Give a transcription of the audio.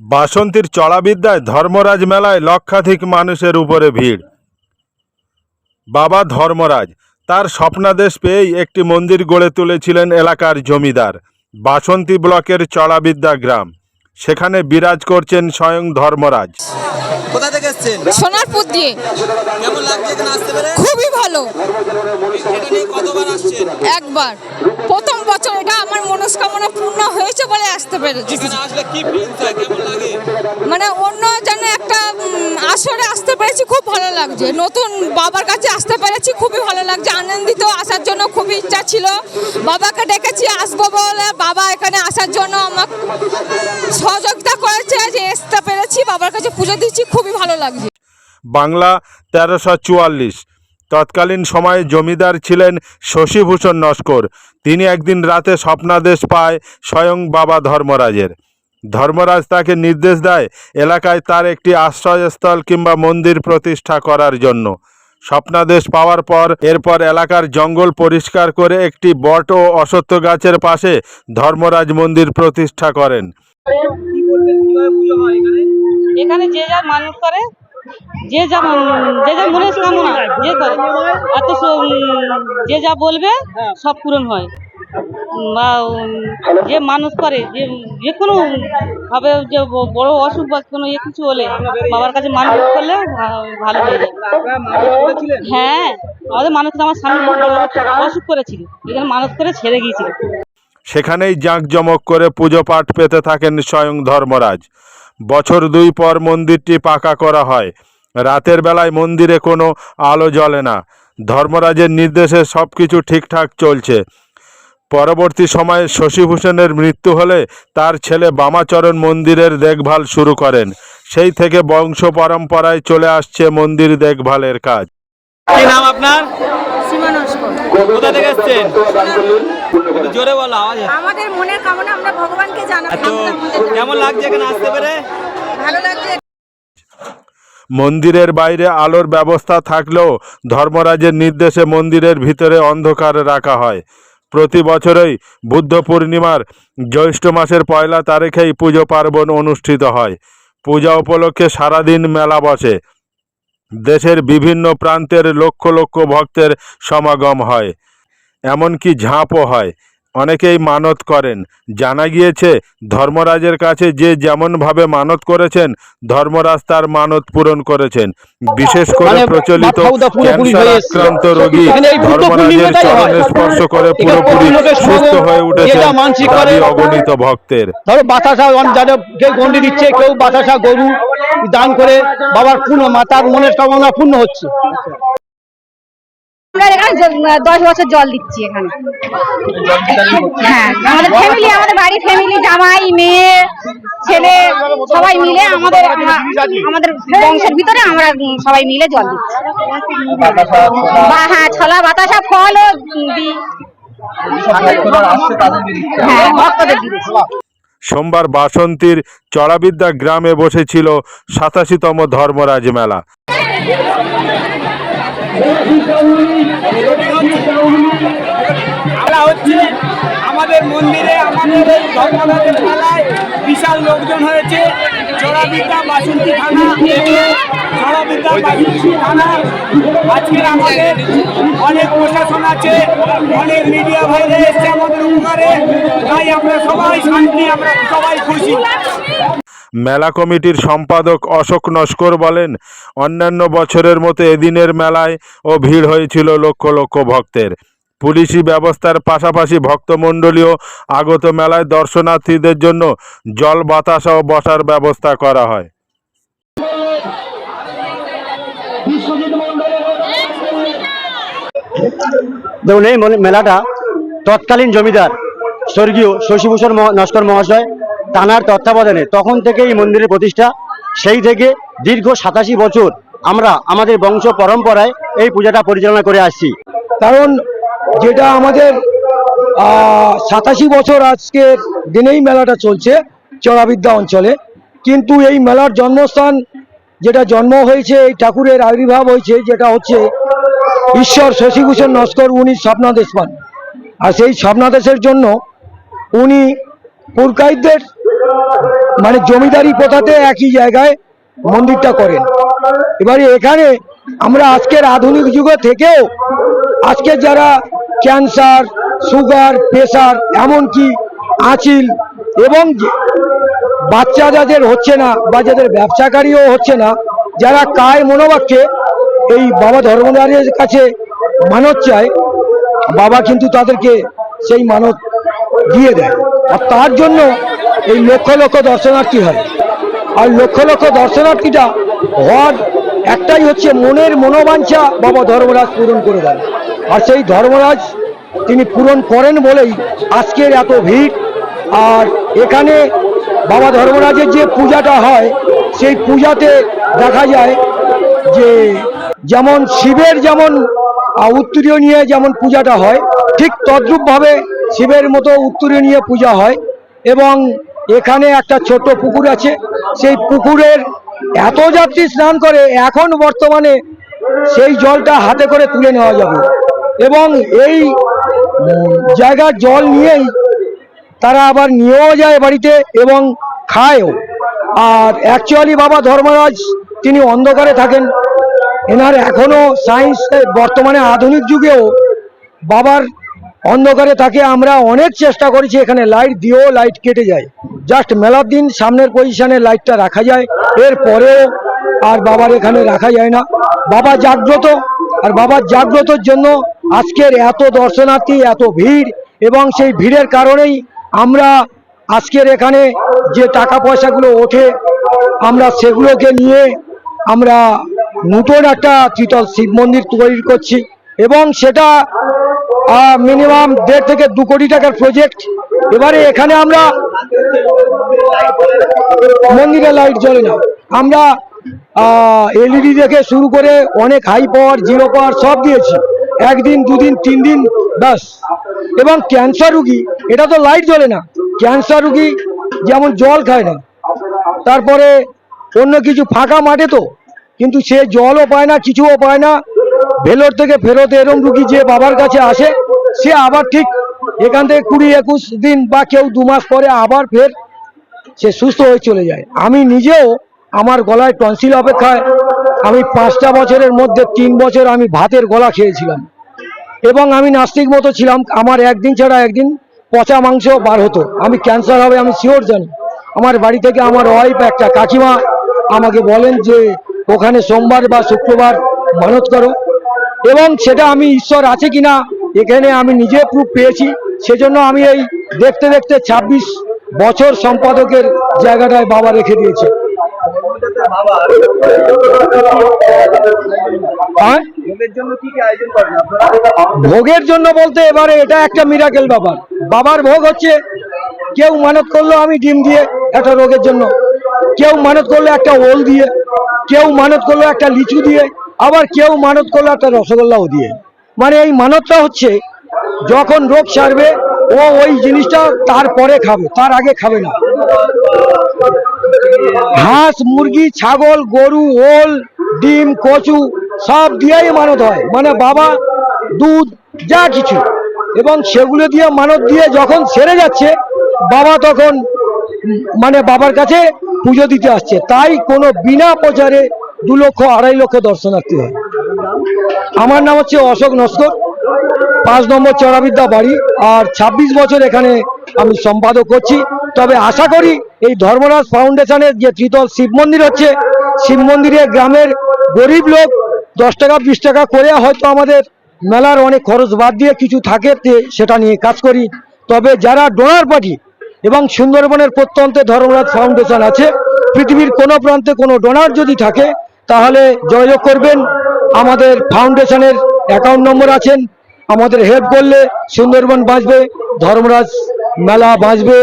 বাসন্তীর চড়াবিদ্যায় ধর্মরাজ মেলায় লক্ষাধিক মানুষের উপরে ভিড়। বাবা ধর্মরাজ, তার স্বপ্নাদেশ পেয়েই একটি মন্দির গড়ে তুলেছিলেন এলাকার জমিদার, বাসন্তী ব্লকের চড়াবিদ্যা গ্রাম। সেখানে বিরাজ করছেন স্বয়ং ধর্মরাজ। কোথা থেকে এসছেন? সোনারপুর দিয়ে। কেমন লাগছে এখানে আসতে পেরে? খুবই ভালো। এটা নিয়ে কতবার আসছেন? একবার। প্রথম বছর এটা আমার মনস্কামনা পূর্ণ হয়েছে বলে আসতে পেরেছি। এখানে আসলে কি ফিলিংস হয়? কেমন লাগে? মানে অন্য যেন একটা উম, আসরে আসতে পেরেছি খুব ভালো লাগছে। নতুন বাবার কাছে আসতে পেরেছি খুবই ভালো লাগছে। আনন্দিত আসার জন্য খুবই ইচ্ছা ছিল। বাবাকে ডেকেছি আসব বলে বাবা এখানে আসার জন্য আমাকে সহযোগিতা করেছে যে আসতে পেরেছি বাবার কাছে পুজো দিচ্ছি খুবই ভালো লাগছে। বাংলা তেরোশো চুয়াল্লিশ। তৎকালীন সময়ে জমিদার ছিলেন শশীভূষণ নস্কর। তিনি একদিন রাতে স্বপ্নাদেশ পায় স্বয়ং বাবা ধর্মরাজের। ধর্মরাজ তাকে নির্দেশ দেয় এলাকায় তার একটি আশ্রয়স্থল কিংবা মন্দির প্রতিষ্ঠা করার জন্য। স্বপ্নাদেশ পাওয়ার পর এরপর এলাকার জঙ্গল পরিষ্কার করে একটি বট ও অসত্য গাছের পাশে ধর্মরাজ মন্দির প্রতিষ্ঠা করেন। এখানে যে যা মানুষ করে, যে যা যে যা মনের কামনা যে করে। এত যে যা বলবে, সব পূরণ হয়। বা যে মানুষ করে, যে যে কোনো ভাবে যে বড় অসুখ বা কোনো ইয়ে কিছু হলে, বাবার কাছে মানুষ করলে ভালো হয়ে যায়। হ্যাঁ আমাদের মানুষ আমার স্বামী অসুখ করেছিল। এখানে মানুষ করে ছেড়ে গিয়েছিল। সেখানেই জাঁকজমক করে পুজো পাঠ পেতে থাকেন স্বয়ং ধর্মরাজ। বছর দুই পর মন্দিরটি পাকা করা হয়। রাতের বেলায় মন্দিরে কোনো আলো জ্বলে না। ধর্মরাজের নির্দেশে সব কিছু ঠিকঠাক চলছে। পরবর্তী সময়ে শশীভূষণের মৃত্যু হলে তার ছেলে বামাচরণ মন্দিরের দেখভাল শুরু করেন। সেই থেকে বংশ পরম্পরায় চলে আসছে মন্দির দেখভালের কাজ। কি নাম আপনার? কোথা থেকে এসছেন জোরে বলো আওয়াজ আমাদের মনের কামনা আমরা ভগবানকে জানাব তো কেমন লাগছে এখানে আসতে পেরে? ভালো লাগছে। মন্দিরের বাইরে আলোর ব্যবস্থা থাকলেও ধর্মরাজের নির্দেশে মন্দিরের ভিতরে অন্ধকার রাখা হয়। প্রতি বছরই বুদ্ধ পূর্ণিমার জ্যৈষ্ঠ মাসের পয়লা তারিখেই পুজো পার্বণ অনুষ্ঠিত হয়। পূজা উপলক্ষে সারাদিন মেলা বসে। দেশের বিভিন্ন প্রান্তের লক্ষ লক্ষ ভক্তের সমাগম হয় এমনকি ঝাঁপও হয়। অনেকেই মানত করেন। জানা গিয়েছে ধর্মরাজের কাছে যে যেমনভাবে মানত করেছেন ধর্মরাজ তার মানত পূরণ করেছেন। বিশেষ করে মানে প্রচলিত ক্যান্সার আক্রান্ত রোগী ধর্মরাজের চরণে স্পর্শ করে পুরোপুরি সুস্থ হয়ে উঠেছেন দাবি অগণিত ভক্তের। ধরো বাতাসা যাদের কেউ গন্ডি দিচ্ছে কেউ বাতাসা গরু দান করে বাবার পূর্ণ মাতার মনের কামনা পূর্ণ হচ্ছে। আমরা এখানে দশ বছর জল দিচ্ছি এখানে। হ্যাঁ আমাদের ফ্যামিলি আমাদের বাড়ি ফ্যামিলি জামাই মেয়ে ছেলে সবাই মিলে আমাদের আমাদের বংশের ভিতরে আমরা সবাই মিলে জল দিচ্ছি। বা হ্যাঁ ছলা বাতাসা ফলও দিই। হ্যাঁ ভক্তদের দিচ্ছি সোমবার বাসন্তীর চড়াবিদ্যা গ্রামে বসেছিল সাতাশিতম ধর্মরাজ মেলা। আমরা হচ্ছে আমাদের মন্দিরে, আমাদের এই ধর্মরাজের মেলায় বিশাল লোকজন হয়েছে। চড়াবিদ্যা বাসন্তী থানা চড়াবিদ্যা বাসন্তী থানা। আজকের আমাদের অনেক প্রশাসন আছে, অনেক মিডিয়া ভাইরা এসছে আমাদের উপকারে তাই আমরা সবাই শান্তি, আমরা সবাই খুশি। মেলা কমিটির সম্পাদক অশোক নস্কর বলেন, অন্যান্য বছরের মতো এদিনের মেলায় ও ভিড় হয়েছিল লক্ষ লক্ষ ভক্তের। পুলিশি ব্যবস্থার পাশাপাশি ভক্তমণ্ডলীয় আগত মেলায় দর্শনার্থীদের জন্য জল বাতাসা ও বসার ব্যবস্থা করা হয়। দেখুন, এই মেলাটা তৎকালীন জমিদার স্বর্গীয় শশীভূষণ নস্কর মহাশয় তানার তত্ত্বাবধানে তখন থেকে এই মন্দিরের প্রতিষ্ঠা। সেই থেকে দীর্ঘ সাতাশি বছর আমরা আমাদের বংশ পরম্পরায় এই পূজাটা পরিচালনা করে আসছি। কারণ যেটা আমাদের সাতাশি বছর আজকের দিনেই মেলাটা চলছে চড়াবিদ্যা অঞ্চলে। কিন্তু এই মেলার জন্মস্থান যেটা জন্ম হয়েছে, এই ঠাকুরের আবির্ভাব হয়েছে, যেটা হচ্ছে ঈশ্বর শশীভূষণ নস্কর, উনি স্বপ্নাদেশ পান আর সেই স্বপ্নাদেশের জন্য উনি পুরকাইতদের মানে জমিদারি প্রথাতে একই জায়গায় মন্দিরটা করেন। এবারে এখানে আমরা আজকের আধুনিক যুগে থেকেও আজকে যারা ক্যান্সার, সুগার প্রেশার এমনকি আঁচিল এবং বাচ্চা যাদের হচ্ছে না বা যাদের ব্যবসাকারীও হচ্ছে না, যারা কায় মনোবাক্যে এই বাবা ধর্মদারের কাছে মানত চায়, বাবা কিন্তু তাদেরকে সেই মানত দিয়ে দেয়। আর তার জন্য এই লক্ষ লক্ষ দর্শনার্থী হয়। আর লক্ষ লক্ষ দর্শনার্থীটা হওয়ার একটাই হচ্ছে মনের মনোবাঞ্ছা বাবা ধর্মরাজ পূরণ করে দেন। আর সেই ধর্মরাজ তিনি পূরণ করেন বলেই আজকের এত ভিড়। আর এখানে বাবা ধর্মরাজের যে পূজাটা হয়, সেই পূজাতে দেখা যায় যে যেমন শিবের যেমন উত্তরীয় নিয়ে যেমন পূজাটা হয়, ঠিক তদ্রূপভাবে শিবের মতো উত্তরীয় নিয়ে পূজা হয় এবং এখানে একটা ছোট পুকুর আছে। সেই পুকুরের এত যাত্রী স্নান করে, এখন বর্তমানে সেই জলটা হাতে করে তুলে নেওয়া যাবে। এবং এই জায়গার জল নিয়েই তারা আবার নিয়েও যায় বাড়িতে এবং খায়ও। আর অ্যাকচুয়ালি বাবা ধর্মরাজ, তিনি অন্ধকারে থাকেন। এনার এখনও সায়েন্স বর্তমানে আধুনিক যুগেও বাবার অন্ধকারে থাকে আমরা অনেক চেষ্টা করেছি এখানে লাইট দিয়েও লাইট কেটে যায়। জাস্ট মেলার দিন সামনের পজিশনে লাইটটা রাখা যায়, এর পরেও আর বাবার এখানে রাখা যায় না। বাবা জাগ্রত, আর বাবার জাগ্রতর জন্য আজকের এত দর্শনার্থী, এত ভিড়, এবং সেই ভিড়ের কারণেই আমরা আজকের এখানে যে টাকা পয়সাগুলো ওঠে, আমরা সেগুলোকে নিয়ে আমরা নতুন একটা ত্রিতল শিব মন্দির তৈরি করছি, এবং সেটা মিনিমাম দেড় থেকে দু কোটি টাকার প্রজেক্ট এবারে এখানে আমরা মন্দিরে লাইট জ্বলে না। আমরা এলইডি থেকে শুরু করে অনেক হাই পাওয়ার জিরো পাওয়ার সব দিয়েছি। একদিন, দুদিন, তিন দিন, ব্যাস। এবং ক্যান্সার রুগী, এটা তো লাইট জ্বলে না। ক্যান্সার রুগী যেমন জল খায় না। তারপরে অন্য কিছু ফাঁকা মাঠে তো, কিন্তু সে জলও পায় না, কিছুও পায় না। ভেলোর থেকে ফেরত এরম রুগী যে বাবার কাছে আসে, সে আবার ঠিক এখান থেকে কুড়ি একুশ দিন বা কেউ দু মাস পরে আবার ফের সে সুস্থ হয়ে চলে যায়। আমি নিজেও আমার গলায় টনসিল অপেক্ষায় আমি পাঁচটা বছরের মধ্যে তিন বছর আমি ভাতের গলা খেয়েছিলাম এবং আমি নাস্তিক মতো ছিলাম। আমার একদিন ছাড়া একদিন পচা মাংস বার হতো। আমি ক্যান্সার হবে, আমি শিওর জানি। আমার বাড়ি থেকে আমার ওয়াইফ একটা কাকিমা আমাকে বলেন যে, ওখানে সোমবার বা শুক্রবার মানত করো। এবং সেটা আমি ঈশ্বর আছে কিনা, এখানে আমি নিজে প্রুফ পেয়েছি। সেজন্য আমি এই দেখতে দেখতে ২৬ বছর সম্পাদকের জায়গাটায় বাবা রেখে দিয়েছে। হ্যাঁ? ভোগের জন্য বলতে এবারে এটা একটা মিরাকেল ব্যাপার। বাবার ভোগ হচ্ছে, কেউ মানত করল আমি ডিম দিয়ে একটা রোগের জন্য, কেউ মানত করল একটা ওল দিয়ে, কেউ মানত করল একটা লিচু দিয়ে আবার কেউ মানত করল একটা রসগোল্লাও দিয়ে। মানে এই মানতটা হচ্ছে, যখন রোগ সারবে, ও ওই জিনিসটা তারপরে খাবে, তার আগে খাবে না। হাঁস মুরগি, ছাগল, গরু, ওল, ডিম, কচু, সব দিয়েই মানত হয়। মানে বাবা, দুধ, যা কিছু। এবং সেগুলো দিয়ে মানত দিয়ে যখন সেরে যাচ্ছে, বাবা তখন মানে বাবার কাছে পুজো দিতে আসছে। তাই কোনো বিনা প্রচারে দু লক্ষ আড়াই লক্ষ দর্শনার্থী হয়। আমার নাম হচ্ছে অশোক নস্কর, পাঁচ নম্বর চড়াবিদ্যা বাড়ি, আর ২৬ বছর এখানে আমি সম্পাদক করছি। তবে আশা করি এই ধর্মরাজ ফাউন্ডেশনের যে ত্রিতল শিব মন্দির হচ্ছে, শিব মন্দিরে গ্রামের গরিব লোক দশ টাকা, বিশ টাকা করে হয়তো আমাদের মেলার অনেক খরচ বাদ দিয়ে কিছু থাকে সেটা নিয়ে কাজ করি। তবে যারা ডোনার পার্টি এবং সুন্দরবনের প্রত্যন্তে ধর্মরাজ ফাউন্ডেশন আছে, পৃথিবীর কোনো প্রান্তে কোনো ডোনার যদি থাকে তাহলে যোগাযোগ করবেন। আমাদের ফাউন্ডেশনের অ্যাকাউন্ট নম্বর আছেন। আমাদের হেল্প করলে সুন্দরবন বাঁচবে, ধর্মরাজ মেলা বাঁচবে।